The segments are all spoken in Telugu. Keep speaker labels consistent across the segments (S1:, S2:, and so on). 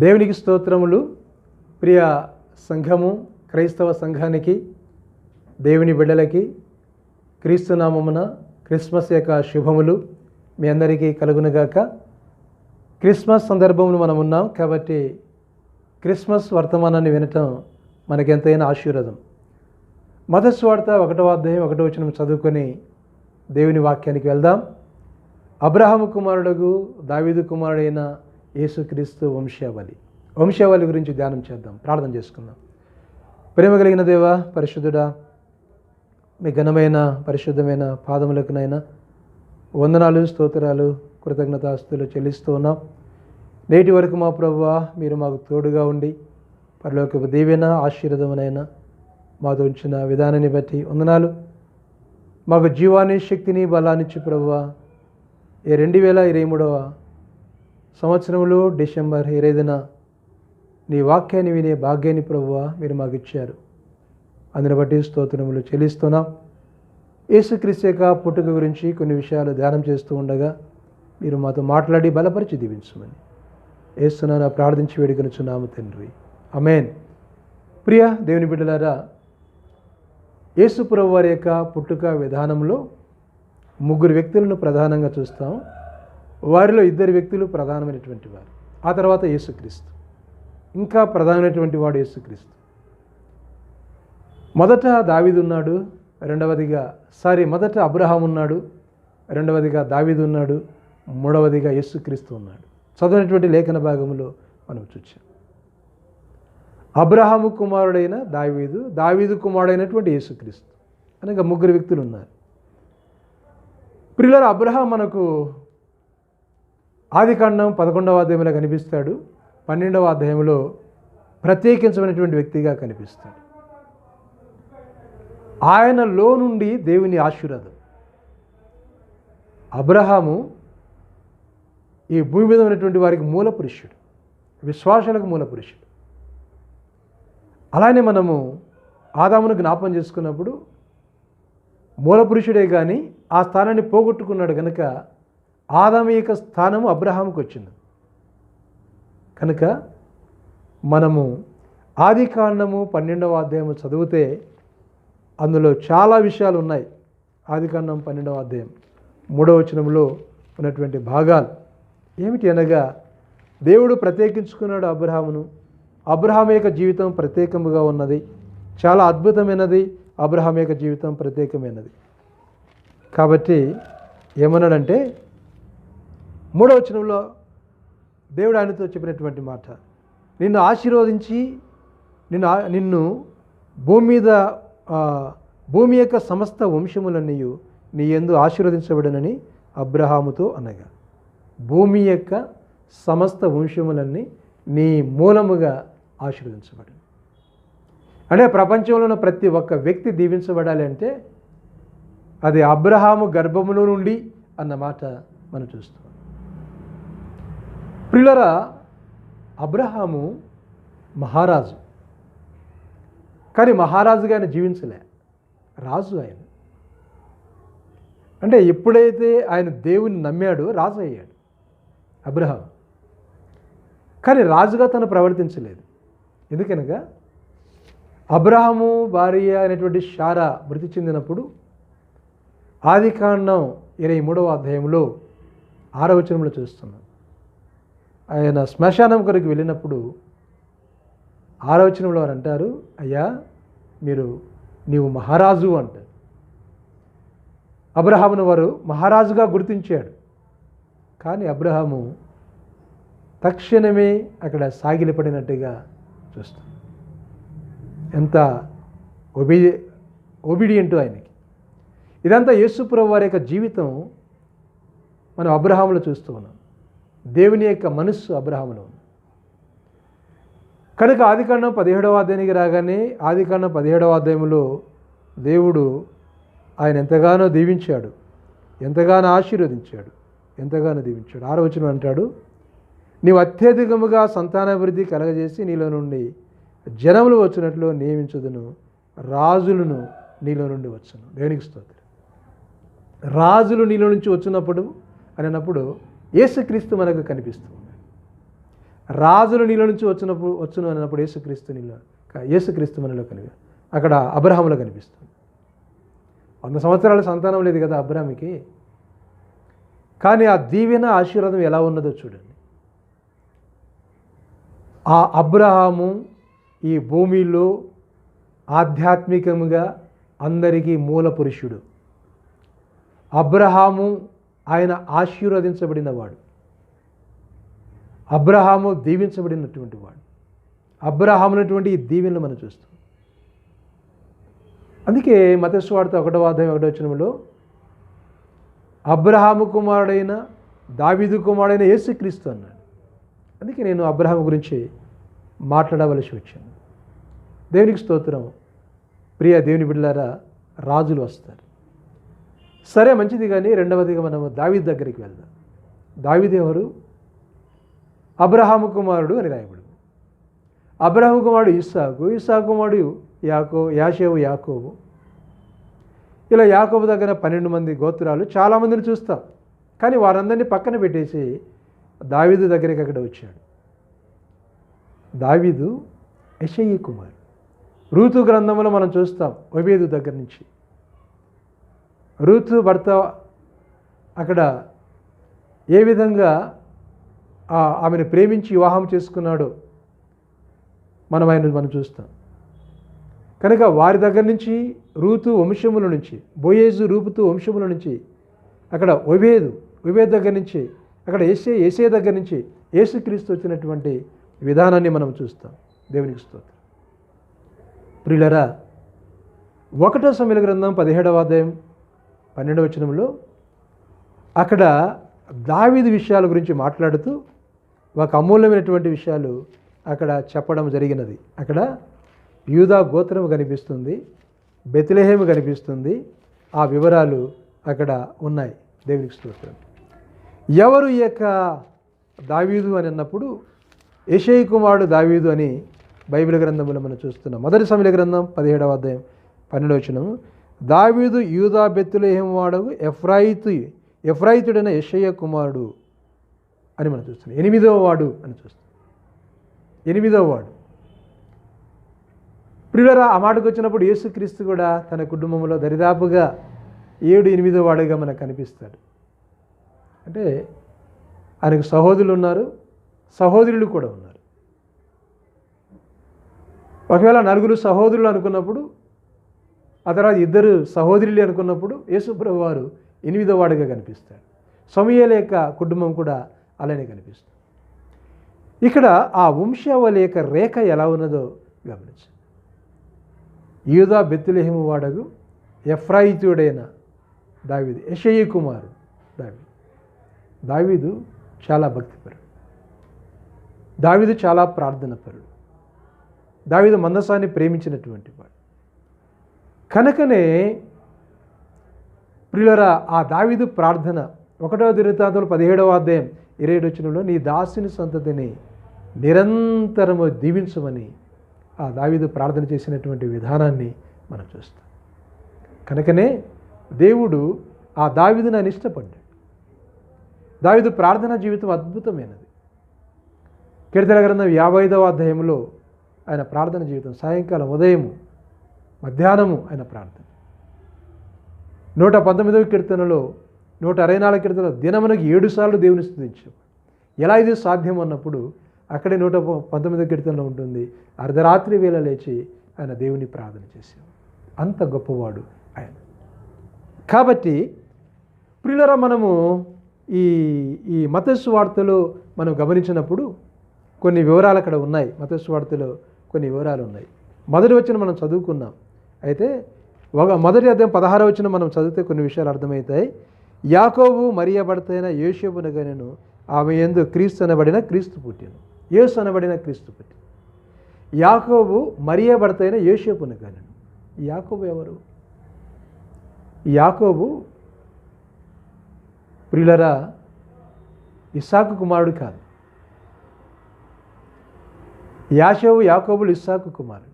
S1: దేవునికి స్తోత్రములు. ప్రియ సంఘము క్రైస్తవ సంఘానికి దేవుని బిడ్డలకి క్రీస్తునామమున క్రిస్మస్ యొక్క శుభములు మీ అందరికీ కలుగునుగాక. క్రిస్మస్ సందర్భంలో మనం ఉన్నాం కాబట్టి క్రిస్మస్ వర్తమానాన్ని వినటం మనకెంతైనా ఆశీర్వాదం. మొదటి ఒకటో అధ్యాయం ఒకటో వచనం చదువుకొని దేవుని వాక్యానికి వెళ్దాం. అబ్రహాము కుమారుడుగు దావీదు కుమారుడైన యేసుక్రీస్తు వంశావళి. వంశావళి గురించి ధ్యానం చేద్దాం ప్రార్థన చేసుకుందాం. ప్రేమ కలిగిన దేవ పరిశుద్ధుడా మీ ఘనమైన పరిశుద్ధమైన పాదములకునైనా వందనాలు స్తోత్రాలు కృతజ్ఞతాస్తులు చెల్లిస్తూ ఉన్నాం. నేటి వరకు మా ప్రభు మీరు మాకు తోడుగా ఉండి పరలోక దీవెన ఆశీర్వదమునైనా మాతో ఉంచిన విధానాన్ని బట్టి వందనాలు. మాకు జీవాన్ని శక్తిని బలాన్నిచ్చి ప్రభువా ఈ రెండు వేల ఇరవై మూడవ సంవత్సరంలో డిసెంబర్ ఇరవైన నీ వాక్యాన్ని వినే భాగ్యాన్ని ప్రభువ మీరు మాకు ఇచ్చారు. అందుని బట్టి స్తోత్రములు చెల్లిస్తున్నాం. యేసుక్రీస్తు యొక్క పుట్టుక గురించి కొన్ని విషయాలు ధ్యానం చేస్తూ ఉండగా మీరు మాతో మాట్లాడి బలపరిచి దీవించమని వేస్తున్నాను ప్రార్థించి వేడుకొనుచున్నాము తండ్రి. అమేన్ ప్రియ దేవుని బిడ్డలారా యేసుప్రభు వారి యొక్క పుట్టుక విధానంలో ముగ్గురు వ్యక్తులను ప్రధానంగా చూస్తాం. వారిలో ఇద్దరు వ్యక్తులు ప్రధానమైనటువంటి వారు. ఆ తర్వాత యేసుక్రీస్తు. ఇంకా ప్రధానమైనటువంటి వాడు యేసుక్రీస్తు. మొదట దావీదు ఉన్నాడు రెండవదిగా సారీ మొదట అబ్రహాం ఉన్నాడు రెండవదిగా దావీదు ఉన్నాడు మూడవదిగా యేసుక్రీస్తు ఉన్నాడు. చదివినటువంటి లేఖన భాగంలో మనం చూచాం. అబ్రహాము కుమారుడైన దావీదు దావీదు కుమారుడైనటువంటి యేసుక్రీస్తు. అనగా ముగ్గురు వ్యక్తులు ఉన్నారు ప్రియుల అబ్రహాం మనకు ఆదికాండం పదకొండవ అధ్యాయంలో కనిపిస్తాడు. పన్నెండవ అధ్యాయంలో ప్రత్యేకించమైనటువంటి వ్యక్తిగా కనిపిస్తాడు. ఆయనలో నుండి దేవుని ఆశీర్వాదం. అబ్రహాము ఈ భూమి మీద ఉన్నటువంటి వారికి మూల పురుషుడు. విశ్వాసాలకు మూల పురుషుడు. అలానే మనము ఆదామును జ్ఞాపం చేసుకున్నప్పుడు మూల పురుషుడే కానీ ఆ స్థానాన్ని పోగొట్టుకున్నాడు కనుక ఆదాము యొక్క స్థానము అబ్రహాంకి వచ్చింది. కనుక మనము ఆది కాండము పన్నెండవ అధ్యాయము చదివితే అందులో చాలా విషయాలు ఉన్నాయి. ఆదికాండం పన్నెండవ అధ్యాయం మూడవ వచనంలో ఉన్నటువంటి భాగాలు. ఏమిటి అనగా దేవుడు ప్రత్యేకించుకున్నాడు అబ్రహామును. అబ్రహాం యొక్క జీవితం ప్రత్యేకముగా ఉన్నది. చాలా అద్భుతమైనది. అబ్రహాం యొక్క జీవితం ప్రత్యేకమైనది. కాబట్టి ఏమన్నాడంటే మూడవ వచనంలో దేవుడు ఆయనతో చెప్పినటువంటి మాట. నిన్ను ఆశీర్వదించి నిన్ను నిన్ను భూమి మీద భూమి యొక్క సమస్త వంశములన్నీ నీ ఎందు ఆశీర్వదించబడనని అబ్రహాముతో అనగా భూమి యొక్క సమస్త వంశములన్నీ నీ మూలముగా ఆశీర్వదించబడి. అంటే ప్రపంచంలో ఉన్న ప్రతి ఒక్క వ్యక్తి దీవించబడాలి అంటే అది అబ్రహాము గర్భములో నుండి అన్న మాట మనం చూస్తాం ప్రియులరా అబ్రహాము మహారాజు. కానీ మహారాజుగా ఆయన జీవించలే. రాజు ఆయన. అంటే ఎప్పుడైతే ఆయన దేవుని నమ్మాడో రాజు అయ్యాడు అబ్రహాం కానీ రాజుగా తను ప్రవర్తించలేదు. ఎందుకనగా అబ్రహాము భార్య అయినటువంటి షారా మృతి చెందినప్పుడు ఆదికాండం ఇరవై మూడవ అధ్యాయంలో ఆరవచనంలో చూస్తున్నాం. ఆయన శ్మశానం కొరకు వెళ్ళినప్పుడు ఆలోచనలో వారు అంటారు అయ్యా మీరు నీవు మహారాజు అంటారు. అబ్రహామును వారు మహారాజుగా గుర్తించాడు. కానీ అబ్రహాము తక్షణమే అక్కడ సాగిలపడినట్టుగా చూస్తాం ఎంత ఒబి ఒబిడియంట్ ఆయనకి. ఇదంతా యేసుప్రభు వారి యొక్క జీవితం మనం అబ్రహాములో చూస్తూ ఉన్నాం. దేవుని యొక్క మనస్సు అబ్రహాములో ఉంది. కనుక ఆదికాండం పదిహేడవ అధ్యాయానికి రాగానే ఆదికాండం పదిహేడవ అధ్యాయంలో దేవుడు ఆయన ఎంతగానో దీవించాడు ఎంతగానో ఆశీర్వదించాడు ఎంతగానో దీవించాడు. ఆరవచనం అంటాడు నీవు అత్యధికముగా సంతానాభివృద్ధి కలగజేసి నీలో నుండి జనములు వచ్చినట్లు నియమించదును రాజులను నీలో నుండి వచ్చును. దేవునికి స్తోత్రం. రాజులు నీలో నుంచి వచ్చినప్పుడు అని అన్నప్పుడు యేసుక్రీస్తు మనకు కనిపిస్తుంది రాజులు నీళ్ళ నుంచి వచ్చినప్పుడు వచ్చును అన్నప్పుడు యేసుక్రీస్తు నీళ్ళ యేసుక్రీస్తు మనలో కనిపి అక్కడ అబ్రహాములో కనిపిస్తుంది. వంద సంవత్సరాల సంతానం లేదు కదా అబ్రాహామికి. కానీ ఆ దీవెన ఆశీర్వాదం ఎలా ఉన్నదో చూడండి. ఆ అబ్రహాము ఈ భూమిలో ఆధ్యాత్మికముగా అందరికీ మూల పురుషుడు. అబ్రహాము ఆయన ఆశీర్వదించబడినవాడు. అబ్రహాము దీవించబడినటువంటి వాడు. అబ్రహామునటువంటి ఈ దీవెనలు మనం చూస్తాం. అందుకే మతస్వార్త ఒకటో అధ్యాయం ఒకటో వచనంలో అబ్రహాము కుమారుడైన దావీదు కుమారుడైన యేసుక్రీస్తు అన్నాడు. అందుకే నేను అబ్రహాము గురించి మాట్లాడవలసి వచ్చాను దేవునికి స్తోత్రం. ప్రియ దేవుని బిడ్డలారా రాజులు వస్తారు. సరే మంచిది కానీ రెండవదిగా మనం దావీద్ దగ్గరికి వెళ్దాం. దావీద్ ఎవరు? అబ్రహాము కుమారుడు అని రాయబడు అబ్రహాము కుమారుడు ఇస్సాకు ఇస్సాకు కుమారుడు యాకో యాషేవు యాకోబు. ఇలా యాకోబు దగ్గర పన్నెండు మంది గోత్రాలు చాలామందిని చూస్తాం. కానీ వారందరినీ పక్కన పెట్టేసి దావీదు దగ్గరికి అక్కడ వచ్చాడు. దావీదు యషయ్య కుమార్ ఋతు గ్రంథంలో మనం చూస్తాం ఒబేదు దగ్గర నుంచి. రూతు భర్త అక్కడ ఏ విధంగా ఆ- ఆమెను ప్రేమించి వివాహం చేసుకున్నాడో మనం ఆయన మనం చూస్తాం. కనుక వారి దగ్గర నుంచి రూతు వంశముల నుంచి బోయేజు రూపుతు వంశముల నుంచి అక్కడ ఒబేదు ఒబేద్ దగ్గర నుంచి అక్కడ ఏసే ఏసే దగ్గర నుంచి ఏసుక్రీస్తు వచ్చినటువంటి విధానాన్ని మనం చూస్తాం. దేవునికి స్తోత్రం. ప్రియులరా ఒకటో సమయ గ్రంథం పదిహేడవ అధ్యాయం పన్నెండవ వచనంలో అక్కడ దావీదు విషయాల గురించి మాట్లాడుతూ ఒక అమూల్యమైనటువంటి విషయాలు అక్కడ చెప్పడం జరిగినది. అక్కడ యూదా గోత్రం కనిపిస్తుంది బెతిలహేము కనిపిస్తుంది ఆ వివరాలు అక్కడ ఉన్నాయి దేవునికి స్తోత్రం. ఎవరు ఈ యొక్క దావీదు అని అన్నప్పుడు యషయి కుమారుడు దావీదు అని బైబిల్ గ్రంథంలో మనం చూస్తున్నాం. మొదటి సమయ గ్రంథం పదిహేడవ అధ్యాయం పన్నెండవ వచనము. దావీదు యూదా బెత్తులేహం వాడవు ఎఫ్రాయితు ఎఫ్రాయితుడైన యషయ్య కుమారుడు అని మనం చూస్తున్నాం. ఎనిమిదవ వాడు అని చూస్తాం ఎనిమిదవ వాడు. ప్రియులరా ఆ మాటకు వచ్చినప్పుడు యేసుక్రీస్తు కూడా తన కుటుంబంలో దరిదాపుగా ఏడు ఎనిమిదో వాడుగా మనకు కనిపిస్తాడు. అంటే ఆయనకు సహోదరులు ఉన్నారు సహోదరులు కూడా ఉన్నారు. ఒకవేళ నలుగురు సహోదరులు అనుకున్నప్పుడు ఆ తర్వాత ఇద్దరు సహోదరులు అనుకున్నప్పుడు యేసుప్రభు వారు ఎనిమిదవాడుగా కనిపిస్తాడు. సమయల యొక్క కుటుంబం కూడా అలానే కనిపిస్తుంది. ఇక్కడ ఆ వంశావళి యొక్క రేఖ ఎలా ఉన్నదో గమనించండి. యూదా బెత్తులేహిము వాడగు ఎఫ్రాయితుడైన దావీదు యషయ్య కుమారు దావీదు. దావీదు చాలా భక్తిపరుడు. దావీదు చాలా ప్రార్థనపరుడు. దావీదు మందసాన్ని ప్రేమించినటువంటి వాడు. కనుకనే ప్రియులరా ఆ దావీదు ప్రార్థన ఒకటవ దినతాంతులు పదిహేడవ అధ్యాయం ఇరవై వచ్చినంలో నీ దాసుని సంతతిని నిరంతరము దీవించమని ఆ దావిదు ప్రార్థన చేసినటువంటి విధానాన్ని మనం చూస్తాం. కనుకనే దేవుడు ఆ దావీదుని ఆయన ఇష్టపడ్డాడు దావిదు ప్రార్థనా జీవితం అద్భుతమైనది. కీర్తన గ్రంథం యాభై ఐదవ అధ్యాయంలో ఆయన ప్రార్థన జీవితం సాయంకాలం ఉదయము మధ్యాహ్నము ఆయన ప్రార్థన. నూట పంతొమ్మిదవ కీర్తనలో నూట అరవై నాలుగు కీర్తనలో దినమునకు ఏడు సార్లు దేవుని స్థుతించాం. ఎలా ఇది సాధ్యం అన్నప్పుడు అక్కడే నూట పంతొమ్మిదవ కీర్తనలో ఉంటుంది అర్ధరాత్రి వేళ లేచి ఆయన దేవుని ప్రార్థన చేశాం. అంత గొప్పవాడు ఆయన. కాబట్టి ప్రియులరా మనము ఈ ఈ మతస్సు వార్తలో మనం గమనించినప్పుడు కొన్ని వివరాలు అక్కడ ఉన్నాయి. మతస్సు వార్తలో కొన్ని వివరాలు ఉన్నాయి. మొదటి వచ్చిన మనం చదువుకున్నాం. అయితే ఒక మొదటి అధ్యాయం పదహార వచ్చిన మనం చదివితే కొన్ని విషయాలు అర్థమవుతాయి. యాకోబు మరియబడతైన యేషబును గనను ఆమె ఎందు క్రీస్తు అనబడిన క్రీస్తు పుట్టాను యేసు అనబడిన క్రీస్తు పుట్టి యాకోబు మరియబడతైన యేషబును గనను యాకోబు ఎవరు? యాకోబు ప్రియులరా ఇస్సాకు కుమారుడు కాదు. యాషోవు యాకోబులు ఇస్సాకు కుమారుడు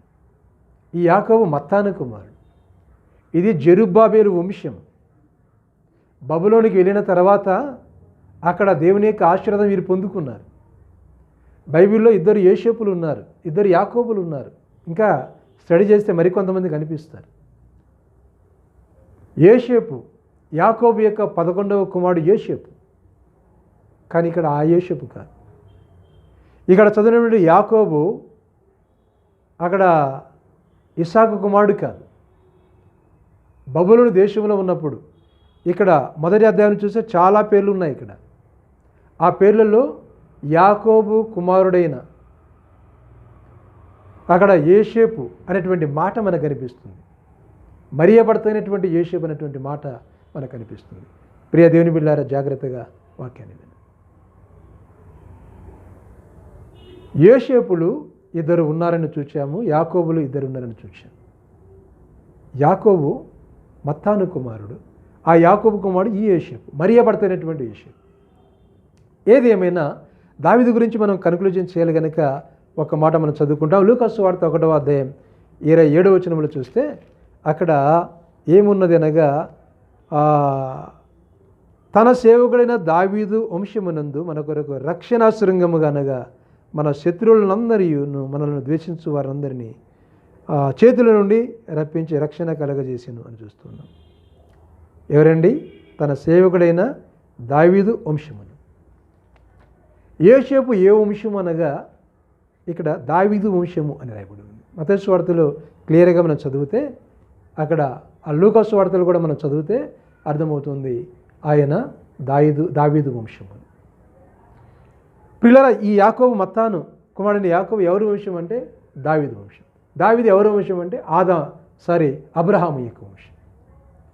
S1: ఈ యాకోబు మత్తాను కుమారుడు. ఇది జెరుబ్బాబేలు వంశం. బబులోనికి వెళ్ళిన తర్వాత అక్కడ దేవుని యొక్క ఆశీర్వాదం వీరు పొందుకున్నారు. బైబిల్లో ఇద్దరు యేషేపులు ఉన్నారు ఇద్దరు యాకోబులు ఉన్నారు. ఇంకా స్టడీ చేస్తే మరికొంతమంది కనిపిస్తారు. యేషేపు యాకోబు యొక్క పదకొండవ కుమారుడు యేషేపు కానీ ఇక్కడ ఆ యేషేపు కాదు. ఇక్కడ చదివినటువంటి యాకోబు అక్కడ ఇసాకు కుమారుడు కాదు. బబులను దేశంలో ఉన్నప్పుడు ఇక్కడ మొదటి అధ్యాయం చూస్తే చాలా పేర్లు ఉన్నాయి ఇక్కడ. ఆ పేర్లలో యాకోబు కుమారుడైన అక్కడ ఏషేపు అనేటువంటి మాట మనకు కనిపిస్తుంది. మరియబడతైనటువంటి ఏషేపు అనేటువంటి మాట మనకు కనిపిస్తుంది. ప్రియ దేవుని బిళ్ళారా జాగ్రత్తగా వాక్యాన్ని ఏషేపులు ఇద్దరు ఉన్నారని చూచాము యాకోబులు ఇద్దరు ఉన్నారని చూచాము యాకోబు మత్తాను కుమారుడు ఆ యాకోబు కుమారుడు ఈ ఏషేపు మరియబడతైనటువంటి ఏషేపు ఏది ఏమైనా దావిది గురించి మనం కన్క్లూజన్ చేయాలి కనుక ఒక మాట మనం చదువుకుంటాం. లూకస్ వార్త ఒకటవ అధ్యాయం ఇరవై ఏడవ వచనంలో చూస్తే అక్కడ ఏమున్నది అనగా తన సేవకుడైన దావీదు వంశమునందు మన కొరకు రక్షణ శృంగముగా అనగా మన శత్రువులందరియును మనల్ని ద్వేషించు వారందరినీ చేతుల నుండి రప్పించి రక్షణ కలగజేసాను అని చూస్తున్నాం. ఎవరండి? తన సేవకుడైన దావీదు వంశమును. ఏషేపు ఏ వంశం అనగా ఇక్కడ దావీదు వంశము అని రాయబడి ఉంది. మతేసు వార్తలో క్లియర్గా మనం చదివితే అక్కడ ఆ లూకాసు వార్తలు కూడా మనం చదివితే అర్థమవుతుంది ఆయన దాయిదు దావీదు వంశము అని పిల్లల ఈ యాకోబు మత్తాను కుమారుని యాకోబు ఎవరి వంశం అంటే? దావిది వంశం. దావిది ఎవరి వంశం అంటే? ఆదా సారీ అబ్రహాము యొక్క వంశం.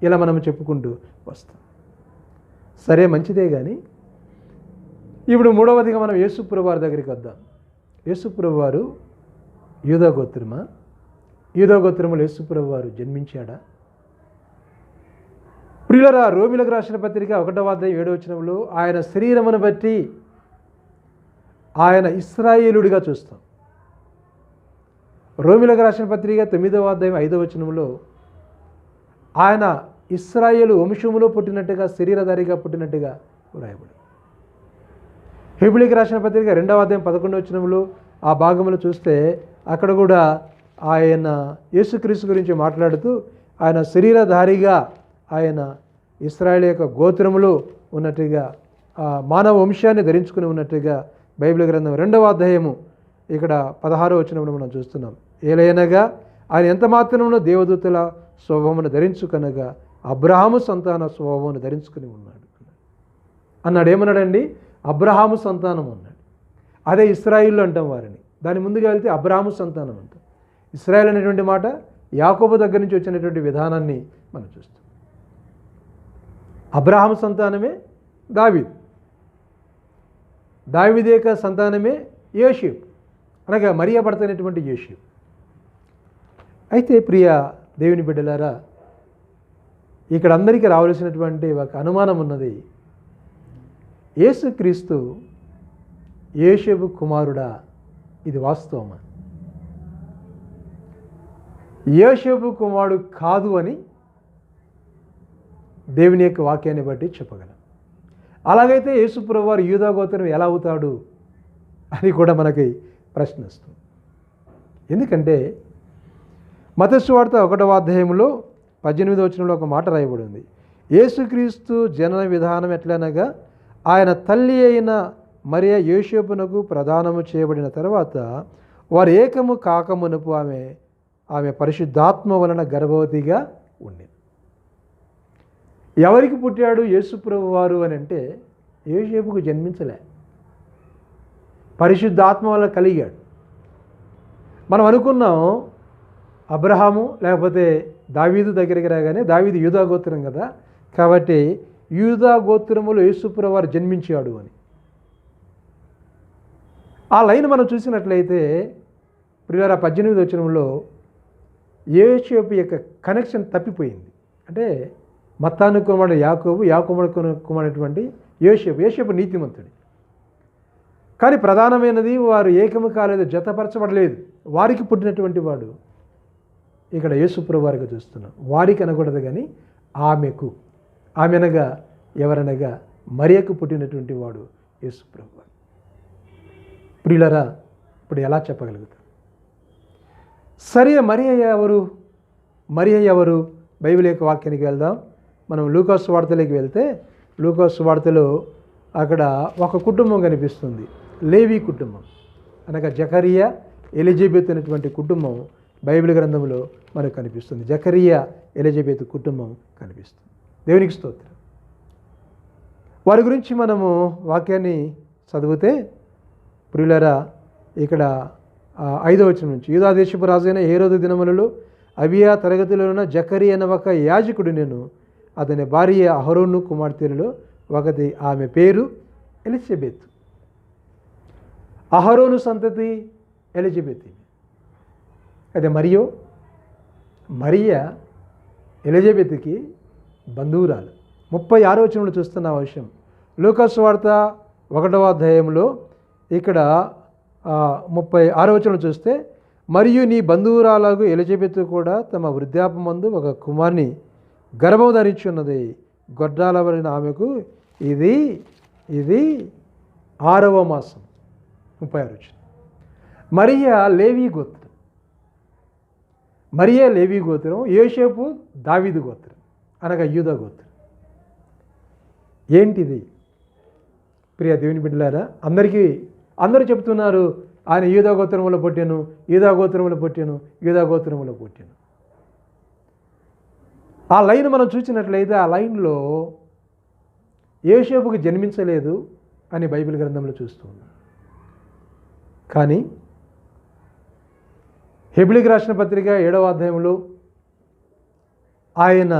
S1: ఇలా మనం చెప్పుకుంటూ వస్తాం. సరే మంచిదే కానీ ఇప్పుడు మూడవదిగా మనం యేసుప్రభు వారి దగ్గరికి వద్దాం. యేసుప్రభు వారు యూదా గోత్రమా? యూదా గోత్రములు యేసుప్రభు వారు జన్మించాడా? ప్రియులరా రోమిలకు రాసిన పత్రిక ఒకటవ అధ్యాయం ఏడవచనంలో ఆయన శరీరమును బట్టి ఆయన ఇస్రాయేలుడిగా చూస్తాం. రోమిలకు రాసిన పత్రిక తొమ్మిదవ అధ్యాయం ఐదవ వచనంలో ఆయన ఇస్రాయేలు వంశములో పుట్టినట్టుగా శరీరధారిగా పుట్టినట్టుగా వ్రాయబడి హిబిలికి రాసిన పత్రిక రెండవ అధ్యాయం పదకొండవ వచనంలో ఆ భాగంలో చూస్తే అక్కడ కూడా ఆయన యేసుక్రీస్తు గురించి మాట్లాడుతూ ఆయన శరీరధారిగా ఆయన ఇస్రాయేల్ యొక్క గోత్రములో ఉన్నట్టుగా మానవ వంశాన్ని ధరించుకుని ఉన్నట్టుగా బైబిల్ గ్రంథం రెండవ అధ్యాయము ఇక్కడ పదహారో వచ్చినప్పుడు మనం చూస్తున్నాం. ఏలైనగా ఆయన ఎంత మాత్రమునో దేవదూతల స్వభావమును ధరించుకనగా అబ్రహాము సంతాన స్వభావమును ధరించుకుని ఉన్నాడు. అన్నాడు ఏమన్నాడండి? అబ్రహాము సంతానం అన్నాడు. అదే ఇస్రాయిల్ అంటాం వారిని. దాని ముందుగా వెళ్తే అబ్రహాము సంతానం అంటాం. ఇస్రాయిల్ అనేటువంటి మాట యాకోబు దగ్గర నుంచి వచ్చినటువంటి విధానాన్ని మనం చూస్తాం. అబ్రహాము సంతానమే దావీద్. దావిదేక సంతానమే యేషేపు అనగా మరియబడతైనటువంటి యేషేపు అయితే ప్రియ దేవుని బిడ్డలారా ఇక్కడ అందరికీ రావలసినటువంటి ఒక అనుమానం ఉన్నది. యేసుక్రీస్తు యేషబు కుమారుడా ఇది వాస్తవమా? యేషబు కుమారుడు కాదు అని దేవుని యొక్క వాక్యాన్ని బట్టి చెప్పగలం. అలాగైతే యేసుప్రభు వారు యూదాగోత్రం ఎలా అవుతాడు అని కూడా మనకి ప్రశ్న వస్తుంది. ఎందుకంటే మతస్వార్త ఒకటవ అధ్యాయంలో పద్దెనిమిది వచనంలో ఒక మాట రాయబడి ఉంది యేసుక్రీస్తు జనన విధానం ఎట్లనగా ఆయన తల్లి అయిన మరియ యేషోపునకు ప్రదానము చేయబడిన తర్వాత వారు ఏకము కాకమునుపు ఆమె ఆమె పరిశుద్ధాత్మ వలన గర్భవతిగా ఉండింది ఎవరికి పుట్టాడు యేసుప్రభు వారు అని అంటే యేసేపుకు జన్మించలే. పరిశుద్ధాత్మ వల్ల కలిగాడు. మనం అనుకున్నాం అబ్రహాము లేకపోతే దావీదు దగ్గరికి రాగానే దావీదు యూదా గోత్రం కదా కాబట్టి యూదా గోత్రములో యేసుప్రభు వారు జన్మించాడు అని. ఆ లైన్ మనం చూసినట్లయితే ప్రియార పద్దెనిమిది వచనంలో ఏషేపు యొక్క కనెక్షన్ తప్పిపోయింది. అంటే మత్తాను కుమారుడు యాకోబు యాకుమడు కుమారుడటువంటి యేషేపు యేషేపు నీతిమంతుడు. కానీ ప్రధానమైనది వారు ఏకము కాలేదు జతపరచబడలేదు. వారికి పుట్టినటువంటి వాడు ఇక్కడ యేసుప్రభు వారికి చూస్తున్నాం. వారికి అనకూడదు కానీ ఆమెకు ఆమె అనగా ఎవరనగా మరియకు పుట్టినటువంటి వాడు యేసుప్రభు వారు. ప్రియులరా ఇప్పుడు ఎలా చెప్పగలుగుతాం? సరే మరి ఎవరు? మరి ఎవరు? బైబిల్ యొక్క వాక్యానికి వెళ్దాం. మనం లూకాస్ వార్తలోకి వెళ్తే లూకాస్ వార్తలో అక్కడ ఒక కుటుంబం కనిపిస్తుంది. లేవి కుటుంబం. అనగా జకరియా ఎలిజబెత్ అనేటువంటి కుటుంబం బైబిల్ గ్రంథంలో మనకు కనిపిస్తుంది. జకరియా ఎలిజబెత్ కుటుంబం కనిపిస్తుంది. దేవునికి స్తోత్రం. వారి గురించి మనము వాక్యాన్ని చదివితే ప్రియులరా ఇక్కడ ఐదో ఐదవ నుంచి యూదా దేశపు రాజైన ఏ రోజు దినములలో అబియా తరగతిలో ఉన్న జకరి అన్న ఒక యాజకుడు నేను అతని భార్య అహరోను కుమార్తెలలో ఒకటి ఆమె పేరు ఎలిజబెత్. అహరోను సంతతి ఎలిజబెత్. అదే మరియు మరియ ఎలిజబెత్కి బంధువురాలు. ముప్పై ఆరో వచనంలో చూస్తున్న విషయం. లూకాస్ వార్త ఒకటవ అధ్యాయంలో ఇక్కడ ముప్పై ఆరో వచనం చూస్తే మరియు నీ బంధువురాలకు ఎలిజబెత్ కూడా తమ వృద్ధాపమందు ఒక కుమార్ని గర్భం ధరించున్నది గొడ్రాలవరిన ఆమెకు ఇది ఇది ఆరవ మాసం. ముప్పై ఆరు వచ్చింది. మరియా లేవి గోత్రం. మరియా లేవి గోత్రం యోసేపు దావిదు గోత్రం అనగా యూదా గోత్రం. ఏంటిది? ప్రియ దేవుని బిడ్డలారా అందరికీ అందరూ చెప్తున్నారు ఆయన యూదా గోత్రములో పుట్టాను యూదా గోత్రములో పుట్టాను యూదా గోత్రంలో పుట్టాను. ఆ లైన్ మనం చూసినట్లయితే ఆ లైన్లో యేషేపుకి జన్మించలేదు అని బైబిల్ గ్రంథంలో చూస్తూ ఉన్నాం కానీ హెబిలికి రాసిన పత్రిక ఏడవ అధ్యాయంలో ఆయన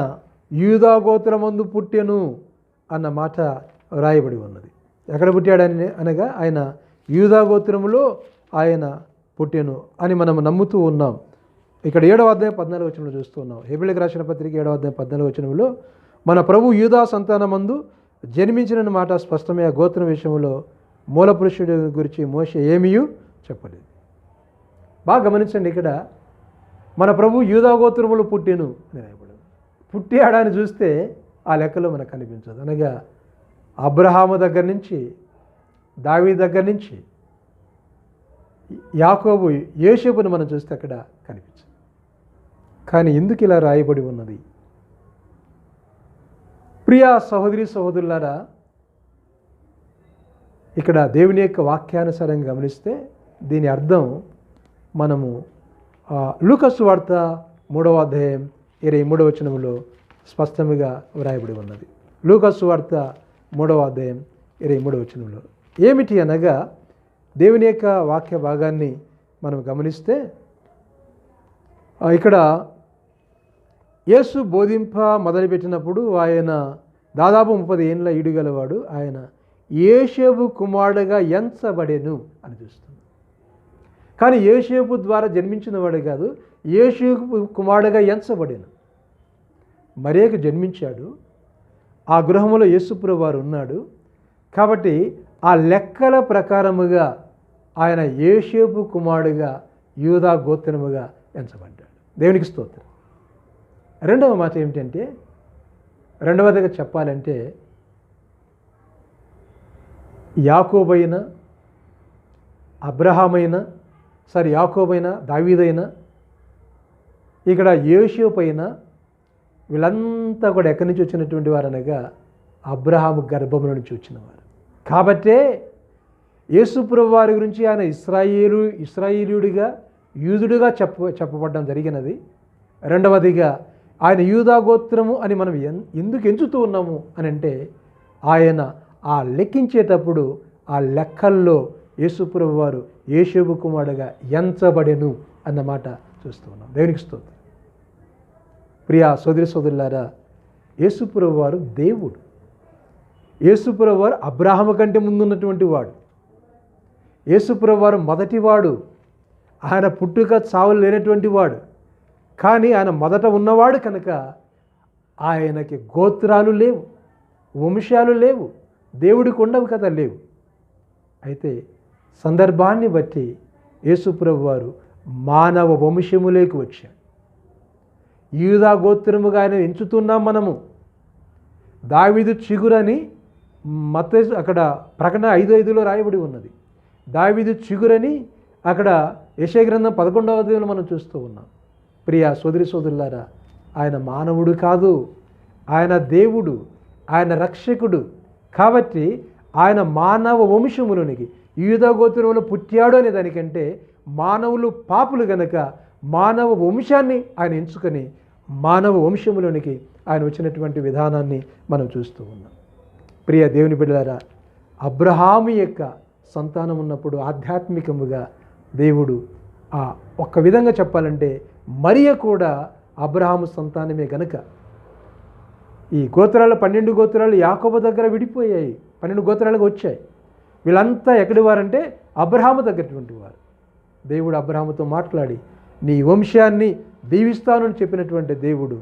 S1: యూదా గోత్రమందు పుట్టెను అన్న మాట వ్రాయబడి ఉన్నది. ఎక్కడ పుట్టాడని అనగా ఆయన యూదా గోత్రములో ఆయన పుట్టెను అని మనం నమ్ముతూ ఉన్నాం. ఇక్కడ ఏడవ అధ్యాయం పద్నాలుగు వచనంలో చూస్తున్నాం. ఉన్నాం రాసిన పత్రిక ఏడవ అధ్యాయం పద్నాలుగు వచనంలో మన ప్రభు యూదా సంతానమందు జన్మించిన మాట స్పష్టమే ఆ గోత్రం విషయంలో మూల పురుషుడి గురించి మోస ఏమీయూ చెప్పలేదు. బాగా గమనించండి ఇక్కడ మన ప్రభు యూదా గోత్రములు పుట్టెను అని పుట్టి పుట్టాడని చూస్తే ఆ లెక్కలో మనకు కనిపించదు. అనగా అబ్రహాము దగ్గర నుంచి దావీ దగ్గర నుంచి యాకోబు యేషబుని మనం చూస్తే అక్కడ కనిపించదు. కానీ ఎందుకు ఇలా రాయబడి ఉన్నది? ప్రియా సహోదరి సహోదరులారా ఇక్కడ దేవుని యొక్క వాక్యానుసారంగా గమనిస్తే దీని అర్థం మనము లూకస్ వార్త మూడవ అధ్యాయం ఇరవై మూడవ వచనంలో స్పష్టంగా వ్రాయబడి ఉన్నది. లూకస్ వార్త మూడవ అధ్యాయం ఇరవై మూడవ వచనంలో. ఏమిటి అనగా దేవుని యొక్క వాక్య భాగాన్ని మనం గమనిస్తే ఇక్కడ యేసు బోధింప మొదలుపెట్టినప్పుడు ఆయన దాదాపు ముప్పది ఏండ్ల ఈడుగలవాడు. ఆయన యేషేబు కుమారుడుగా ఎంచబడేను అని చూస్తుంది కానీ ఏషేపు ద్వారా జన్మించినవాడే కాదు యేషేపు కుమారుడుగా ఎంచబడెను. మరేకు జన్మించాడు? ఆ గృహంలో యేసుప్రభు వారు ఉన్నాడు. కాబట్టి ఆ లెక్కల ప్రకారముగా ఆయన యేషేపు కుమారుడుగా యూదా గోత్రముగా ఎంచబడ్డాడు. దేవునికి స్తోత్రం. రెండవ మాట ఏమిటంటే రెండవదిగా చెప్పాలంటే యాకోబైన అబ్రహామైన సారీ యాకోబైన దావీదైన ఇక్కడ యేషోపైన వీళ్ళంతా కూడా ఎక్కడి నుంచి వచ్చినటువంటి వారు అనగా అబ్రహాము గర్భంలో నుంచి వచ్చినవారు. కాబట్టే యేసుప్రభు వారి గురించి ఆయన ఇస్రాయేలు ఇస్రాయేలుడిగా యూదుడిగా చెప్ప చెప్పబడడం జరిగినది. రెండవదిగా ఆయన యూదా గోత్రము అని మనం ఎన్- ఎందుకు ఎంచుతూ ఉన్నాము అని అంటే ఆయన ఆ లెక్కించేటప్పుడు ఆ లెక్కల్లో యేసుప్రభు వారు యేషుబు కుమారుడుగా ఎంచబడెను అన్నమాట చూస్తూ ఉన్నాం. దేవునికి స్తోత్రం. ప్రియా సోదరి సోదరులారా యేసుప్రభు వారు దేవుడు. యేసుప్రభు వారు అబ్రాహము కంటే ముందున్నటువంటి వాడు. యేసుప్రభు వారు మొదటివాడు. ఆయన పుట్టుక చావులు లేనటువంటి వాడు. కానీ ఆయన మొదట ఉన్నవాడు కనుక ఆయనకి గోత్రాలు లేవు వంశాలు లేవు దేవుడికి ఉండవు కదా లేవు. అయితే సందర్భాన్ని బట్టి యేసుప్రభు వారు మానవ వంశములోకి వచ్చాడు యూదా గోత్రముగా ఆయన ఎంచుతున్నాం మనము. దావీదు చిగురని మత అక్కడ ప్రకటన ఐదు ఐదులో రాయబడి ఉన్నది. దావిదు చిగురని అక్కడ యశగ్రంథం పదకొండవ అధ్యాయంలో మనం చూస్తూ ఉన్నాం. ప్రియ సోదరి సోదరులారా ఆయన మానవుడు కాదు ఆయన దేవుడు ఆయన రక్షకుడు. కాబట్టి ఆయన మానవ వంశములోనికి యూద గోత్రంలో పుట్టాడు అనే దానికంటే మానవులు పాపులు గనక మానవ వంశాన్ని ఆయన ఎంచుకొని మానవ వంశములోనికి ఆయన వచ్చినటువంటి విధానాన్ని మనం చూస్తూ ఉన్నాం. ప్రియ దేవుని బిడ్డలారా అబ్రహాము యొక్క సంతానం ఉన్నప్పుడు ఆధ్యాత్మికముగా దేవుడు ఆ ఒక్క విధంగా చెప్పాలంటే మరియ కూడా అబ్రహాము సంతానమే గనుక. ఈ గోత్రాలు పన్నెండు గోత్రాలు యాకోబ దగ్గర విడిపోయాయి. పన్నెండు గోత్రాలకు వచ్చాయి. వీళ్ళంతా ఎక్కడి వారంటే అబ్రహాము దగ్గరటువంటి వారు. దేవుడు అబ్రహాముతో మాట్లాడి నీ వంశాన్ని దీవిస్తానని చెప్పినటువంటి దేవుడు.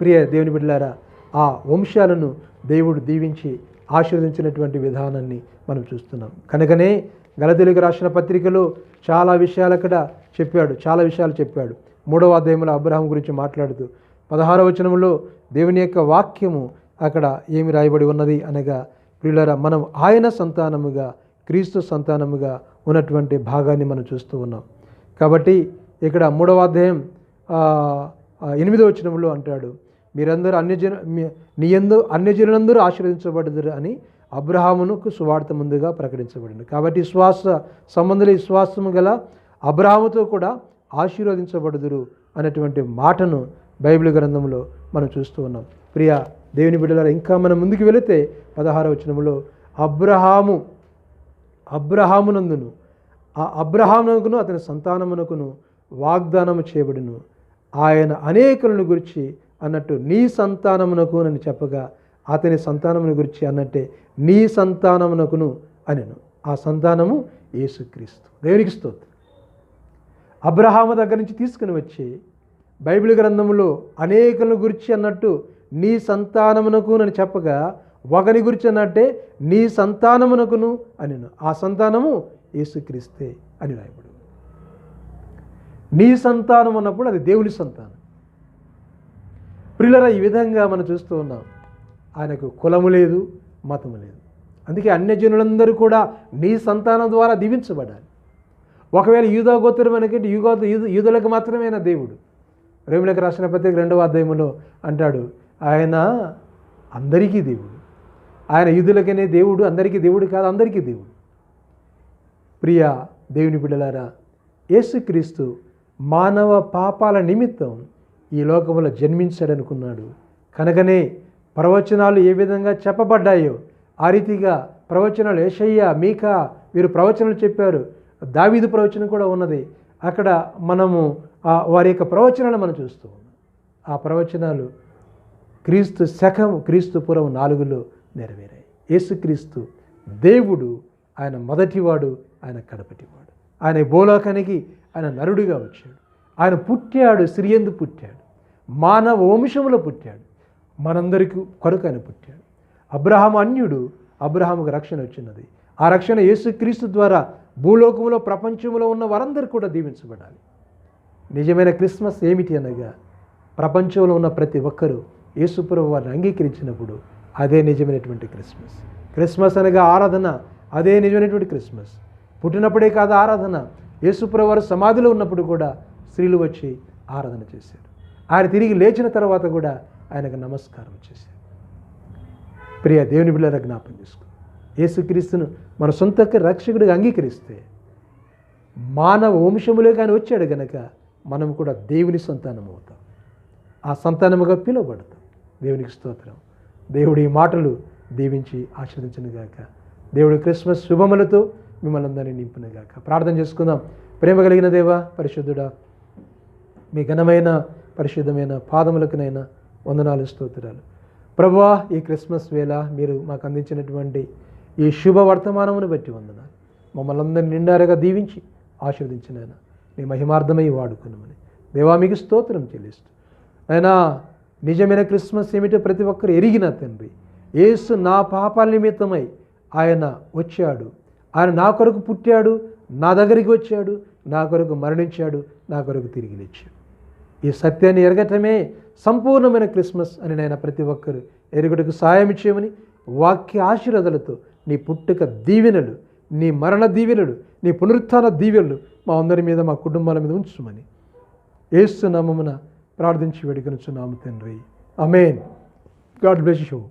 S1: ప్రియ దేవుని బిడ్డలారా ఆ వంశాలను దేవుడు దీవించి ఆశీర్వదించినటువంటి విధానాన్ని మనం చూస్తున్నాం. కనుకనే గలతెలుగు రాసిన పత్రికలో చాలా విషయాలు అక్కడ చెప్పాడు చాలా విషయాలు చెప్పాడు. మూడవ అధ్యాయంలో అబ్రహాం గురించి మాట్లాడుతూ పదహారవ వచనంలో దేవుని యొక్క వాక్యము అక్కడ ఏమి రాయబడి ఉన్నది అనగా ప్రియులరా మనం ఆయన సంతానముగా క్రీస్తు సంతానముగా ఉన్నటువంటి భాగాన్ని మనం చూస్తూ ఉన్నాం. కాబట్టి ఇక్కడ మూడవ అధ్యాయం ఎనిమిదవ వచనంలో అంటాడు మీరందరూ అన్యజన మీ- నీ ఎందు అన్యజనులందరూ ఆశీర్వదించబడదురు అని అబ్రహామునకు సువార్త ముందుగా ప్రకటించబడింది. కాబట్టి విశ్వాస సంబంధుల విశ్వాసము గల అబ్రహాముతో కూడా ఆశీర్వదించబడుదురు అనేటువంటి మాటను బైబిల్ గ్రంథంలో మనం చూస్తూ ఉన్నాం. ప్రియ దేవుని బిడ్డల ఇంకా మనం ముందుకు వెళితే పదహార వచనంలో అబ్రహాము అబ్రహామునందును ఆ అబ్రహామునకును అతని సంతానమునకును వాగ్దానము చేయబడును. ఆయన అనేకులను గురించి అన్నట్టు నీ సంతానమునకు నన్ను చెప్పగా అతని సంతానమును గురించి అన్నట్టే నీ సంతానమునకును అనెను. ఆ సంతానము యేసుక్రీస్తు. దేవునికి స్తోత్రం. అబ్రహాము దగ్గర నుంచి తీసుకుని వచ్చి బైబిల్ గ్రంథంలో అనేకులను గురించి అన్నట్టు నీ సంతానమునకు అని చెప్పగా ఒకని గురించి అన్నట్టే నీ సంతానమునకును అనిను. ఆ సంతానము యేసుక్రీస్తే అని రాయబడు నీ సంతానం అన్నప్పుడు అది దేవుని సంతానం. ప్రియులరా ఈ విధంగా మనం చూస్తూ ఉన్నాం. ఆయనకు కులము లేదు మతము లేదు. అందుకే అన్యజనులందరూ కూడా నీ సంతానం ద్వారా దీవించబడాలి. ఒకవేళ యూదా గోత్రం అనుకంటే యుగో యూదులకు మాత్రమేనా దేవుడు? రేములకు రాసిన పత్రిక రెండవ అధ్యాయంలో అంటాడు ఆయన అందరికీ దేవుడు. ఆయన యూదులకనే దేవుడు అందరికీ దేవుడు కాదు అందరికీ దేవుడు. ప్రియ దేవుని బిడ్డలారా యేసుక్రీస్తు మానవ పాపాల నిమిత్తం ఈ లోకంలో జన్మించాడనుకున్నాడు. కనుకనే ప్రవచనాలు ఏ విధంగా చెప్పబడ్డాయో ఆ రీతిగా ప్రవచనాలు ఏషయ్య మీకా వీరు ప్రవచనాలు చెప్పారు. దావీదు ప్రవచనం కూడా ఉన్నది. అక్కడ మనము వారి యొక్క ప్రవచనాలు మనం చూస్తూ ఉన్నాం. ఆ ప్రవచనాలు క్రీస్తు శకం క్రీస్తు పురం నాలుగులో నెరవేరాయి. యేసుక్రీస్తు దేవుడు ఆయన మొదటివాడు ఆయన కడపటివాడు. ఆయన భూలోకానికి ఆయన నరుడిగా వచ్చాడు. ఆయన పుట్టాడు సిరియందు పుట్టాడు. మానవ వంశములో పుట్టాడు. మనందరికీ కొరకు ఆయన పుట్టాడు. అబ్రహాం అన్యుడు అబ్రహాముకు రక్షణ వచ్చినది. ఆ రక్షణ యేసుక్రీస్తు ద్వారా భూలోకంలో ప్రపంచంలో ఉన్న వారందరూ కూడా దీవించబడాలి. నిజమైన క్రిస్మస్ ఏమిటి అనగా ప్రపంచంలో ఉన్న ప్రతి ఒక్కరూ యేసుప్రభు వారిని అంగీకరించినప్పుడు అదే నిజమైనటువంటి క్రిస్మస్. క్రిస్మస్ అనగా ఆరాధన అదే నిజమైనటువంటి క్రిస్మస్. పుట్టినప్పుడే కాదు ఆరాధన. యేసుప్రభు వారు సమాధిలో ఉన్నప్పుడు కూడా స్త్రీలు వచ్చి ఆరాధన చేశారు. ఆయన తిరిగి లేచిన తర్వాత కూడా ఆయనకు నమస్కారం చేశారు. ప్రియ దేవుని బిళ్ళ జ్ఞాపం చేసుకుని యేసుక్రీస్తును మన సొంత రక్షకుడిగా అంగీకరిస్తే మానవ వంశములే కానీ వచ్చాడు గనక మనం కూడా దేవుని సంతానం అవుతాం. ఆ సంతానముగా పిలువబడతాం. దేవునికి స్తోత్రం. దేవుడి ఈ మాటలు దీవించి ఆశీర్వదించిన గాక. దేవుడి క్రిస్మస్ శుభములతో మిమ్మల్ని అందరినీ నింపును గాక. ప్రార్థన చేసుకుందాం. ప్రేమ కలిగిన దేవా పరిశుద్ధుడా మీ ఘనమైన పరిశుద్ధమైన పాదములకునైనా వందనాలు స్తోత్రాలు. ప్రభా ఈ క్రిస్మస్ వేళ మీరు మాకు అందించినటువంటి ఈ శుభ వర్తమానమును బట్టి వందనాలు. మమ్మల్ని అందరినీ నిండారుగా దీవించి ఆశీర్వదించిన నీ మహిమార్థమై వాడుకున్నామని దేవా మీకు స్తోత్రం చెల్లిస్తూ. అయినా నిజమైన క్రిస్మస్ ఏమిటో ప్రతి ఒక్కరు ఎరిగిన తండ్రి యేసు నా పాపాల నిమిత్తమై ఆయన వచ్చాడు. ఆయన నా కొరకు పుట్టాడు నా దగ్గరికి వచ్చాడు నా కొరకు మరణించాడు నా కొరకు తిరిగి లేచాడు. ఈ సత్యాన్ని ఎరగటమే సంపూర్ణమైన క్రిస్మస్ అని నేను ప్రతి ఒక్కరు ఎరుగుటకు సాయం చేయమని వాక్య ఆశీర్వదలతో నీ పుట్టుక దీవెనలు నీ మరణ దీవెనలు నీ పునరుత్థాన దీవెనలు మా అందరి మీద మా కుటుంబాల మీద ఉంచుమని. ఏసునామమున ప్రార్థించి వేడుకనుచున్నాము తండ్రి. Amen God bless you.